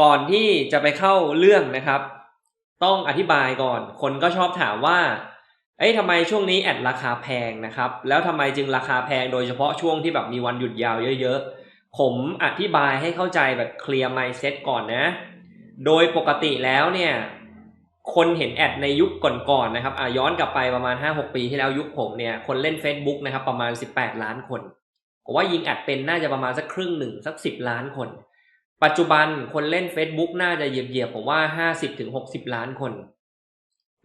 ก่อนที่จะไปเข้าเรื่องนะครับ ต้องอธิบายก่อน คนก็ชอบถามว่าเอ้ยทำไมช่วงนี้แอดราคาแพงนะครับ แล้วทำไมจึงราคาแพงโดยเฉพาะช่วงที่แบบมีวันหยุดยาวเยอะๆ ผมอธิบายให้เข้าใจแบบเคลียร์ไมซ์เซ็ตก่อนนะ โดยปกติแล้วเนี่ยคนเห็นแอดในยุคก่อนๆนะครับอะย้อนกลับไปประมาณ 5-6 ปีที่แล้วยุคผมเนี่ยคนเล่น Facebook นะครับประมาณ 18 ล้านคนผมว่ายิงแอดเป็นน่าจะประมาณสักครึ่งหนึ่งสัก 10 ล้านคน ปัจจุบันคนเล่น Facebook น่าจะเหยียบๆผมว่า50-60ล้านคน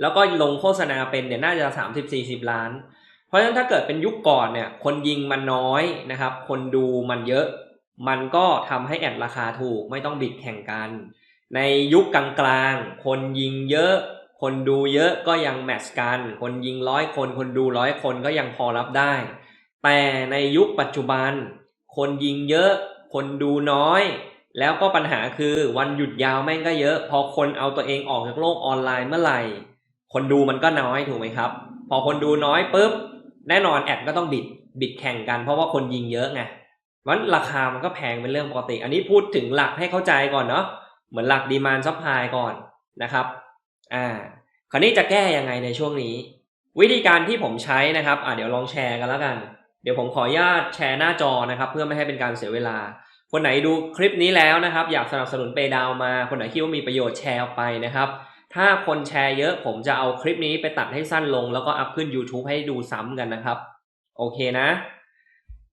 แล้วก็ลงโฆษณาเป็นเนี่ยน่าจะ30-40ล้าน เพราะฉะนั้นถ้าเกิดเป็นยุคก่อนเนี่ย คนยิงมันน้อยนะครับ คนดูมันเยอะ มันก็ทำให้แอดราคาถูกไม่ต้องบิดแข่งกัน ในยุคกลางๆ คนยิงเยอะ คนดูเยอะก็ยังแมทช์กัน คนยิงร้อยคน คนดูร้อยคนก็ยังพอรับได้ แต่ในยุคปัจจุบัน คนยิงเยอะ คนดูน้อย แล้วก็ปัญหาคือวันหยุดยาวแม่งก็เยอะ พอคนเอาตัวเองออกจากโลกออนไลน์เมื่อไหร่ คนดูมันก็น้อยถูกไหมครับ พอคนดูน้อยปุ๊บแน่นอนแอดก็ต้องบิดบิดแข่งกันเพราะว่าคนยิงเยอะไงมันราคามันก็แพงเป็นเรื่องปกติ อันนี้พูดถึงหลักให้เข้าใจก่อนเนาะเหมือนหลักดีมานซัพพลายก่อนนะครับอ่าคราวนี้จะแก้ยังไงในช่วงนี้ วิธีการที่ผมใช้นะครับอ่าเดี๋ยวลองแชร์กันแล้วกัน เดี๋ยวผมขออนุญาตแชร์หน้าจอนะครับ เพื่อไม่ให้เป็นการเสียเวลา คนไหนดูคลิปนี้แล้วนะครับ อยากสนับสนุนเปดาวมา คนไหนคิดว่ามีประโยชน์แชร์ออกไปนะครับ ถ้าคนแชร์เยอะผมจะเอาคลิปนี้ไปตัดให้สั้นลง แล้วก็อัพขึ้น YouTube ให้ดูซ้ำกันนะครับ โอเคนะ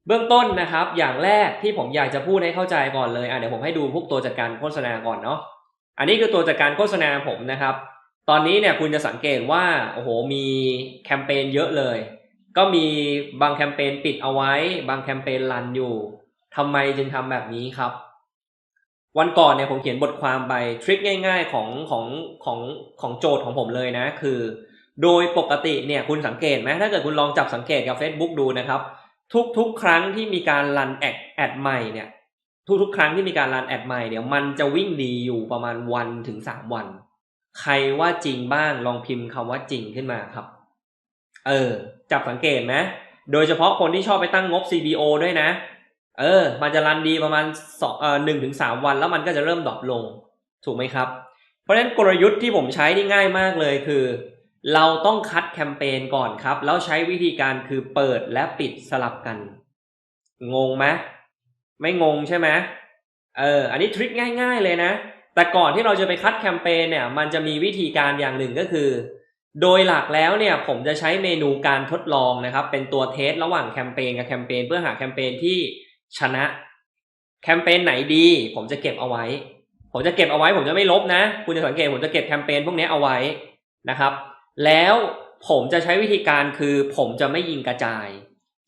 เบื้องต้นนะครับ อย่างแรกที่ผมอยากจะพูดให้เข้าใจก่อนเลยอะเดี๋ยวผมให้ดูพวกตัวจัดการโฆษณาก่อนเนาะอันนี้คือตัวจัดการโฆษณาผมนะครับ ตอนนี้เนี่ยคุณจะสังเกตว่าโอ้โหมีแคมเปญเยอะเลย ก็มีบางแคมเปญปิดเอาไว้ บางแคมเปญรันอยู่ ทำไมจึงทำแบบนี้ครับ วันก่อนเนี่ยผมเขียนบทความไปทริคง่าย ๆของของของของโจทย์ของผมเลยนะ คือ โดยปกติเนี่ยคุณสังเกตไหมถ้าเกิดคุณลองจับสังเกตกับ Facebook ดูนะครับ ทุกๆ ครั้งที่มีการรันแอดแอดใหม่เนี่ยทุกๆ ครั้งที่มีการรันแอดใหม่เนี่ยมันจะวิ่งดีอยู่ประมาณวันถึงสามวัน ใครว่าจริงบ้างลองพิมพ์คำว่าจริงขึ้นมาครับ เออ จับสังเกตไหมโดยเฉพาะคนที่ชอบไปตั้งงบ CBO ด้วยนะ เออ มันจะรันดีประมาณสองเอ่อหนึ่งถึงสามวันแล้วมันก็จะเริ่มดรอปลง ถูกไหมครับ เพราะฉะนั้นกลยุทธ์ที่ผมใช้นี่ง่ายมากเลยคือ เราต้องคัดแคมเปญก่อนครับ แล้วใช้วิธีการคือเปิดและปิดสลับกัน งงไหมไม่งงใช่ไหมเออ อันนี้ทริคง่าย ๆ เลยนะ แต่ก่อนที่เราจะไปคัดแคมเปญเนี่ย มันจะมีวิธีการอย่างหนึ่งก็คือ โดยหลักแล้วเนี่ย ผมจะใช้เมนูการทดลองนะครับ เป็นตัวเทสระหว่างแคมเปญกับแคมเปญเพื่อหาแคมเปญที่ ชนะ แคมเปญไหนดี ผมจะเก็บเอาไว้ ผมจะเก็บเอาไว้ ผมจะไม่ลบนะ คุณจะสังเกตผมจะเก็บแคมเปญพวกนี้เอาไว้นะครับ แล้วผมจะใช้วิธีการคือผมจะไม่ยิงกระจาย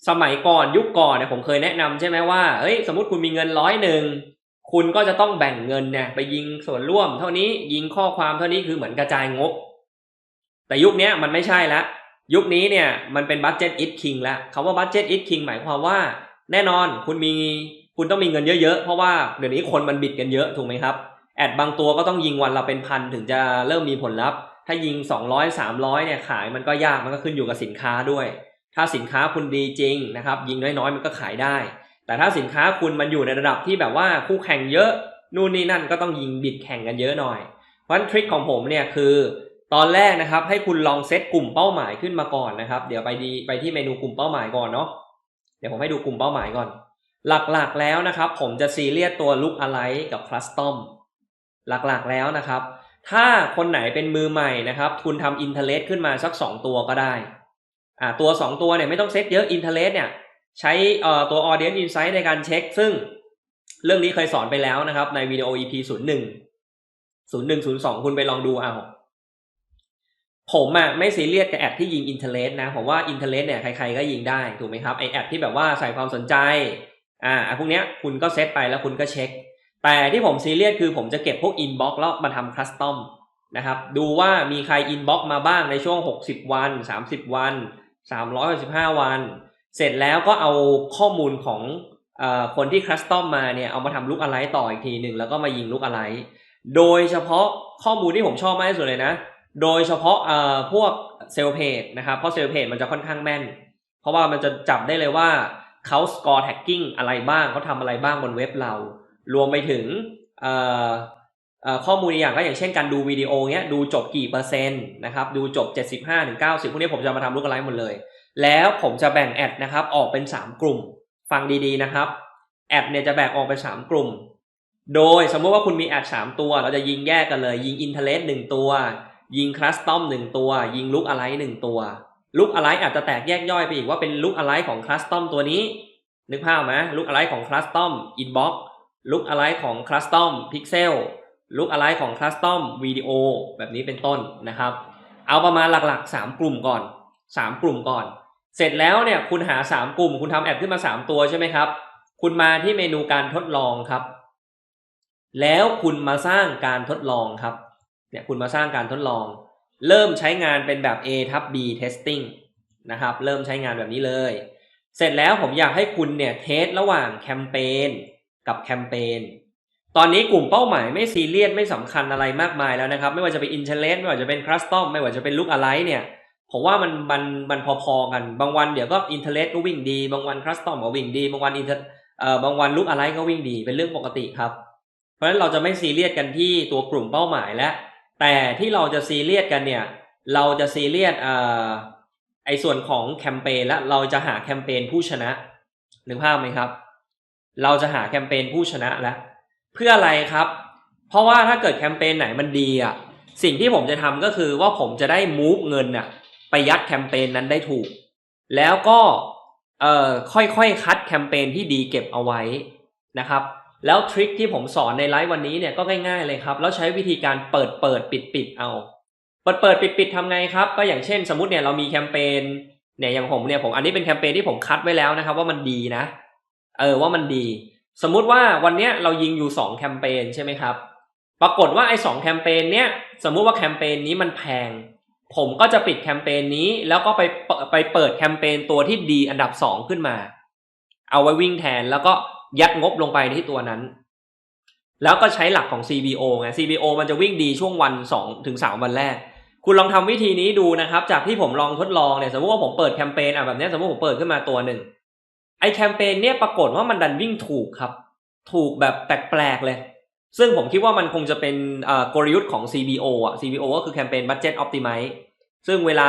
สมัยก่อนยุคก่อนเนี่ยผมเคยแนะนำใช่ไหมว่าเฮ้ยสมมติคุณมีเงินร้อยหนึ่งคุณก็จะต้องแบ่งเงินเนี่ยไปยิงส่วนร่วม เท่านี้ยิงข้อความเท่านี้คือเหมือนกระจายงบ แต่ยุคนี้มันไม่ใช่ละยุคนี้เนี่ยมันเป็นบัตเจ็ตอิทคิงแล้วคำว่าบัตเจ็ตอิทคิงหมายความว่า แน่นอนคุณมีคุณต้องมีเงินเยอะๆ เพราะว่าเดี๋ยวนี้คนมันบิดกันเยอะถูกไหมครับ แอดบางตัวก็ต้องยิงวันละเป็นพันถึงจะเริ่มมีผลลัพธ์ ถ้ายิง 200 300เนี่ยขายมันก็ยากมันก็ขึ้นอยู่กับสินค้าด้วย ถ้าสินค้าคุณดีจริงนะครับ ยิงน้อยๆมันก็ขายได้ แต่ถ้าสินค้าคุณมันอยู่ในระดับที่แบบว่าคู่แข่งเยอะนู่นนี่นั่นก็ต้องยิงบิดแข่งกันเยอะหน่อย เพราะฉะนั้นทริคของผมเนี่ยคือตอนแรกนะครับให้คุณลองเซตกลุ่มเป้าหมายขึ้นมาก่อนนะครับ เดี๋ยวไปดีไปที่เมนูกลุ่มเป้าหมายก่อนเนาะ ดี๋ยวผมให้ดูกลุ่มเป้าหมายก่อน หลักๆแล้วนะครับ ผมจะซีเรียสตัวลุกอะไรกับคลัสตอมหลักๆแล้วนะครับ ถ้าคนไหนเป็นมือใหม่นะครับ คุณทำอินเทเลสขึ้นมาสัก 2 ตัวก็ได้อ่าตัว 2 ตัวเนี่ยไม่ต้องเซตเยอะอินเทเลสเนี่ยใช้เอ่อตัว Audience Insight ในการเช็ค ซึ่งเรื่องนี้เคยสอนไปแล้วนะครับ ในวิดีโอ EP 0 1 0 1 0 2 คุณไปลองดูเอา ผมอะไม่ซีเรียสกับแอดที่ยิงอินเทเลสนะผมว่าอินเทเลสเนี่ยใครๆก็ยิงได้ถูกไหมครับไอแอดที่แบบว่าใส่ความสนใจอ่าพวกเนี้ยคุณก็เซตไปแล้วคุณก็เช็ค แต่ที่ผมซีเรียสคือผมจะเก็บพวกอินบ็อกแล้วมาทำคัสตอมนะครับดูว่ามีใครอินบ็อกมาบ้างในช่วง 60 วัน 30 วัน 365 วัน เสร็จแล้วก็เอาข้อมูลของอ่อคนที่คัสตอมมาเนี่ยเอามาทำลุกอะไรต่ออีกทีหนึ่งแล้วก็มายิงลุกอะไร โดยเฉพาะข้อมูลที่ผมชอบมากที่สุดเลยนะ โดยเฉพาะเอ่อพวกเซลเพจนะครับ เพราะเซลเพจมันจะค่อนข้างแม่น เพราะว่ามันจะจับได้เลยว่าเขาสกอร์แท็กกิ้งอะไรบ้างเขาทำอะไรบ้างบนเว็บเรา รวมไปถึงเอ่อข้อมูลอย่างก็อย่างเช่นการดูวิดีโอเนี้ยดูจบกี่เปอร์เซ็นต์นะครับดูจบ 75ถึง90พวกนี้ผมจะมาทำลูกไลฟ์หมดเลย แล้วผมจะแบ่งแอดนะครับออกเป็น 3 กลุ่ม ฟังดีๆนะครับแอดเนี่ยจะแบ่งออกเป็น 3 กลุ่ม โดยสมมติว่าคุณมีแอด3 ตัว เราจะยิงแยกกันเลย ยิงอินเทเลสหนึ่งตัว ยิงคลัสตอมหนึ่งตัว ยิงลุกอะไรหนึ่งตัวลุกอะไรอาจจะแตกแยกย่อยไปอีกว่าเป็นลุกอะไรของคลัสตอมตัวนี้ นึกภาพไหมลุกอะไรของคลัสตอมอินบ็อกลุกอะไรของคลัสตอมพิกเซลลุกอะไรของคลัสตอมวิดีโอแบบนี้เป็นต้นนะครับ เอาประมาณหลักๆ 3 กลุ่มก่อน 3 กลุ่มก่อน เสร็จแล้วเนี่ยคุณหา 3 กลุ่ม คุณทำแอดขึ้นมา 3 ตัวใช่ไหมครับ คุณมาที่เมนูการทดลองครับ แล้วคุณมาสร้างการทดลองครับ เนี่ยคุณมาสร้างการทดลอง เริ่มใช้งานเป็นแบบ A ทับ B testing นะครับ เริ่มใช้งานแบบนี้เลย เสร็จแล้วผมอยากให้คุณเนี่ยเทสระหว่างแคมเปญกับแคมเปญตอนนี้กลุ่มเป้าหมายไม่ซีเรียสไม่สำคัญอะไรมากมายแล้วนะครับ ไม่ว่าจะเป็นอินเทเลสไม่ว่าจะเป็นคลัสตอมไม่ว่าจะเป็นลุกอะไรเนี่ยผมว่ามันมันมันพอๆกันบางวันเดี๋ยวก็อินเทเลสก็วิ่งดีบางวันคลัสตอมก็วิ่งดีบางวันอินเทเอ่อบางวันลุกอะไรก็วิ่งดีเป็นเรื่องปกติครับ เพราะฉะนั้นเราจะไม่ซีเรียสกันที่ตัวกลุ่มเป้าหมายแล้ว แต่ที่เราจะซีเรียสกันเนี่ย เราจะซีเรียสอ่อไอส่วนของแคมเปญและเราจะหาแคมเปญผู้ชนะนึกภาพไหมครับ เราจะหาแคมเปญผู้ชนะแล้วเพื่ออะไรครับ เพราะว่าถ้าเกิดแคมเปญไหนมันดีอะสิ่งที่ผมจะทำก็คือว่าผมจะได้มูฟเงินน่ะไปยัดแคมเปญนั้นได้ถูก แล้วก็เอ่อค่อยๆคัดแคมเปญที่ดีเก็บเอาไว้นะครับ แล้วทริคที่ผมสอนในไลฟ์วันนี้เนี่ยก็ง่ายๆเลยครับ แล้วใช้วิธีการเปิดเปิดปิดปิดเอา เปิดเปิดปิดปิดทำไงครับ ก็อย่างเช่น สมมติเนี่ยเรามีแคมเปญเนี่ยอย่างผมเนี่ยผมอันนี้เป็นแคมเปญที่ผมคัดไว้แล้วนะครับ ว่ามันดีนะ เออว่ามันดี สมมุติว่าวันเนี้ยเรายิงอยู่สองแคมเปญใช่ไหมครับ ปรากฏว่าไอ้สองแคมเปญเนี้ยสมมุติว่าแคมเปญนี้มันแพง ผมก็จะปิดแคมเปญนี้ แล้วก็ไปไปเปิดแคมเปญตัวที่ดีอันดับสองขึ้นมา เอาไว้วิ่งแทนแล้วก็ ยัดงบลงไปที่ตัวนั้น แล้วก็ใช้หลักของ CBO ไง CBO มันจะวิ่งดีช่วงวัน2ถึง3วันแรก คุณลองทำวิธีนี้ดูนะครับ จากที่ผมลองทดลองเนี่ยสมมติว่าผมเปิดแคมเปญอะแบบนี้สมมติผมเปิดขึ้นมาตัวหนึ่งไอแคมเปญเนี่ยปรากฏว่ามันดันวิ่งถูกครับ ถูกแบบแปลกๆเลย ซึ่งผมคิดว่ามันคงจะเป็นกลยุทธ์ของ CBO อะ CBO ก็คือแคมเปญ Budget Optimize ซึ่งเวลา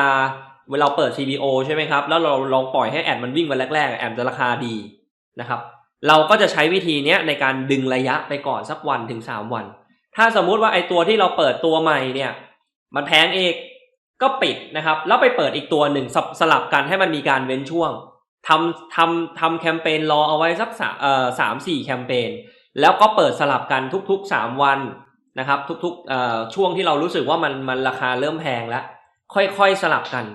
เวลาเปิด CBO ใช่ไหมครับ แล้วเราลองปล่อยให้แอดมันวิ่งวันแรกๆ แอดจะราคาดีนะครับ เราก็จะใช้วิธีนี้ในการดึงระยะไปก่อนสักวันถึงสามวัน ถ้าสมมุติว่าไอตัวที่เราเปิดตัวใหม่เนี่ย มันแพงเอกก็ปิดนะครับ แล้วไปเปิดอีกตัวหนึ่งสสลับกันให้มันมีการเว้นช่วงทำทำทำแคมเปญรอเอาไว้สักสามเอ่อสามสี่แคมเปญแล้วก็เปิดสลับกันทุกๆสามวันนะครับ ทุกๆเอ่อช่วงที่เรารู้สึกว่ามันมันราคาเริ่มแพงแล้ว ค่อยๆสลับกัน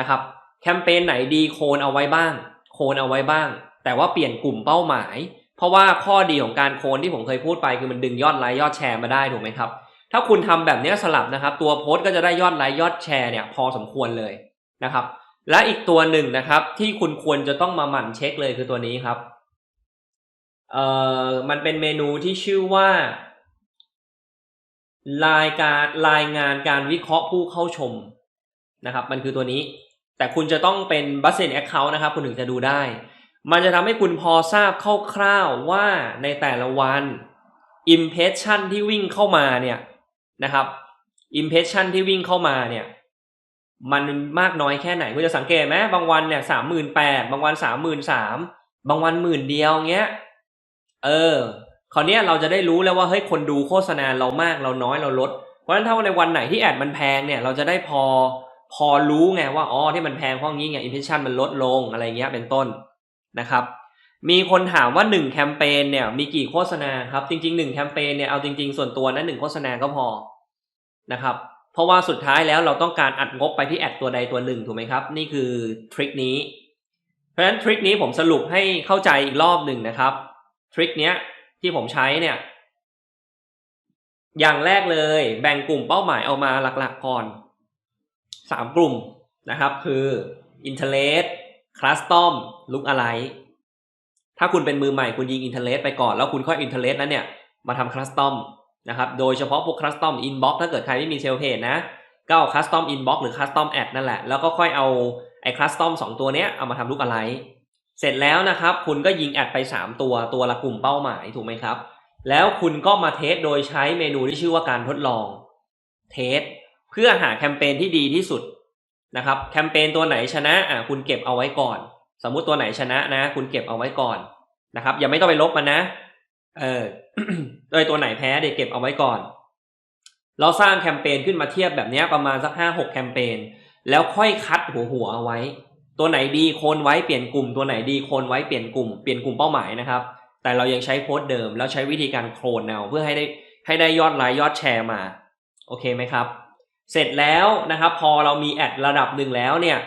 นะครับ แคมเปญไหนดีโคนเอาไว้บ้าง โคนเอาไว้บ้าง แต่ว่าเปลี่ยนกลุ่มเป้าหมาย เพราะว่าข้อดีของการโคนที่ผมเคยพูดไปคือมันดึงยอดไลค์ยอดแชร์มาได้ถูกไหมครับ ถ้าคุณทำแบบนี้สลับนะครับ ตัวโพสต์ก็จะได้ยอดไลค์ยอดแชร์เนี่ยพอสมควรเลยนะครับ และอีกตัวหนึ่งนะครับที่คุณควรจะต้องมาหมั่นเช็คเลยคือตัวนี้ครับเอ่อมันเป็นเมนูที่ชื่อว่ารายการรายงานการวิเคราะห์ผู้เข้าชมนะครับ มันคือตัวนี้ แต่คุณจะต้องเป็นบัสเซนแอคเคาท์นะครับ คุณถึงจะดูได้ มันจะทำให้คุณพอทราบคร่าวๆว่าในแต่ละวัน Impression ที่วิ่งเข้ามาเนี่ยนะครับ Impression ที่วิ่งเข้ามาเนี่ยมันมากน้อยแค่ไหนคุณจะสังเกตไหมบางวันเนี่ยสามหมื่นแปดบางวันสามหมื่นสามบางวันหมื่นเดียวเงี้ยเออคราวนี้ยเราจะได้รู้แล้วว่าเฮ้ยคนดูโฆษณาเรามากเราน้อยเราลด เพราะฉะนั้นถ้าในวันไหนที่แอดมันแพงเนี่ยเราจะได้พอพอรู้ไงว่าอ๋อที่มันแพงเพราะงี้ไง impression มันลดลงอะไรเงี้ยเป็นต้น นะครับ มีคนถามว่าหนึ่งแคมเปญเนี่ยมีกี่โฆษณาครับ จริงๆหนึ่งแคมเปญเนี่ยเอาจริง ๆ ส่วนตัวนั้นหนึ่งโฆษณาก็พอนะครับ เพราะว่าสุดท้ายแล้วเราต้องการอัดงบไปที่แอดตัวใดตัวหนึ่งถูกไหมครับ นี่คือทริคนี้ เพราะฉะนั้นทริคนี้ผมสรุปให้เข้าใจอีกรอบหนึ่งนะครับทริคเนี้ยที่ผมใช้เนี่ยอย่างแรกเลยแบ่งกลุ่มเป้าหมายเอามาหลักๆก่อนสามกลุ่มนะครับคือ Interest Custom Look Alike ถ้าคุณเป็นมือใหม่คุณยิง Interest ไปก่อนแล้วคุณค่อย Interest นั้นเนี่ยมาทำ Custom นะครับ โดยเฉพาะพวก Custom Inbox ถ้าเกิดใครไม่มีเซลเพจนะ ก็เอา Custom Inbox หรือ Custom Ad นั่นแหละ แล้วก็ค่อยเอาไอ้ Custom สองตัวเนี้ยเอามาทำ Look Alike เสร็จแล้วนะครับ คุณก็ยิงแอดไป 3 ตัวตัวละกลุ่มเป้าหมายถูกไหมครับ แล้วคุณก็มาเทสโดยใช้เมนูที่ชื่อว่าการทดลอง เทส เพื่อหาแคมเปญที่ดีที่สุดนะครับ แคมเปญตัวไหนชนะอะคุณเก็บเอาไว้ก่อน สมมุติตัวไหนชนะนะ คุณเก็บเอาไว้ก่อนนะครับ อย่าไม่ต้องไปลบมันนะ เออโดยตัวไหนแพ้เดี๋ยวเก็บเอาไว้ก่อน เราสร้างแคมเปญขึ้นมาเทียบแบบนี้ประมาณสักห้าหกแคมเปญแล้วค่อยคัดหัวหัวเอาไว้ ตัวไหนดีโคนไว้เปลี่ยนกลุ่ม ตัวไหนดีโคนไว้เปลี่ยนกลุ่มเปลี่ยนกลุ่มเป้าหมายนะครับ แต่เรายังใช้โค้ดเดิม แล้วใช้วิธีการโคลนเอาเพื่อให้ได้ให้ได้ยอดไลค์ยอดแชร์มา โอเคไหมครับ เสร็จแล้วนะครับ พอเรามีแอดระดับหนึ่งแล้วเนี่ย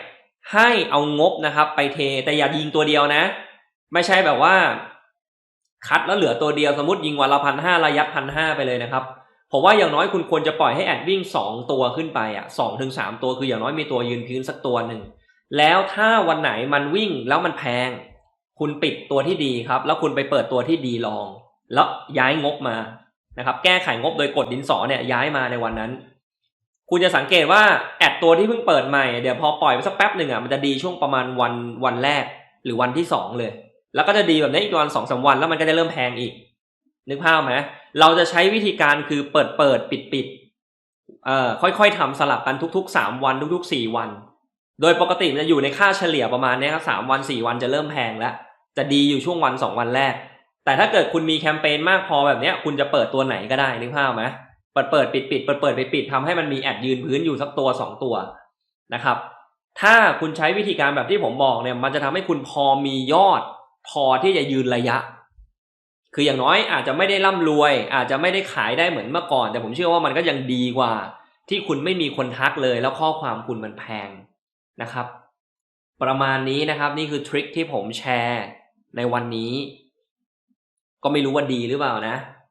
ให้เอางบนะครับ ไปเทแต่อย่ายิงตัวเดียวนะ ไม่ใช่แบบว่า คัดแล้วเหลือตัวเดียวสมมติยิงวันละพันห้าระยัดพันห้าไปเลยนะครับผมว่าอย่างน้อยคุณควรจะปล่อยให้แอดวิ่งสองตัวขึ้นไปอะสองถึงสามตัวคืออย่างน้อยมีตัวยืนพื้นสักตัวหนึ่งแล้วถ้าวันไหนมันวิ่งแล้วมันแพง คุณปิดตัวที่ดีครับ แล้วคุณไปเปิดตัวที่ดีลอง แล้วย้ายงบมานะครับ แก้ไขงบโดยกดดินสอเนี่ยย้ายมาในวันนั้น คุณจะสังเกตว่าแอดตัวที่เพิ่งเปิดใหม่เดี๋ยวพอปล่อยไปสักแป๊บหนึ่งอะมันจะดีช่วงประมาณวันวันแรกหรือวันที่สองเลย แล้วก็จะดีแบบนี้อีกวันสองสามวันแล้วมันก็จะเริ่มแพงอีก นึกภาพไหมเราจะใช้วิธีการคือเปิดเปิดปิดปิดเอ่อค่อยๆทำสลับกันทุกๆสามวันทุกๆสี่วัน โดยปกติมันจะอยู่ในค่าเฉลี่ยประมาณนี้ครับสามวันสี่วันจะเริ่มแพงแล้วจะดีอยู่ช่วงวันสองวันแรก แต่ถ้าเกิดคุณมีแคมเปญมากพอแบบนี้คุณจะเปิดตัวไหนก็ได้นึกภาพไหม เปิดเปิดปิดปิดเปิดเปิดไปปิดทำให้มันมีแอดยืนพื้นอยู่สักตัวสองตัวนะครับ ถ้าคุณใช้วิธีการแบบที่ผมบอกเนี่ย มันจะทำให้คุณพอมียอด พอที่จะยืนระยะ คืออย่างน้อยอาจจะไม่ได้ร่ำรวย อาจจะไม่ได้ขายได้เหมือนเมื่อก่อน แต่ผมเชื่อว่ามันก็ยังดีกว่า ที่คุณไม่มีคนทักเลย แล้วข้อความคุณมันแพงนะครับ ประมาณนี้นะครับ นี่คือทริคที่ผมแชร์ในวันนี้ ก็ไม่รู้ว่าดีหรือเปล่านะ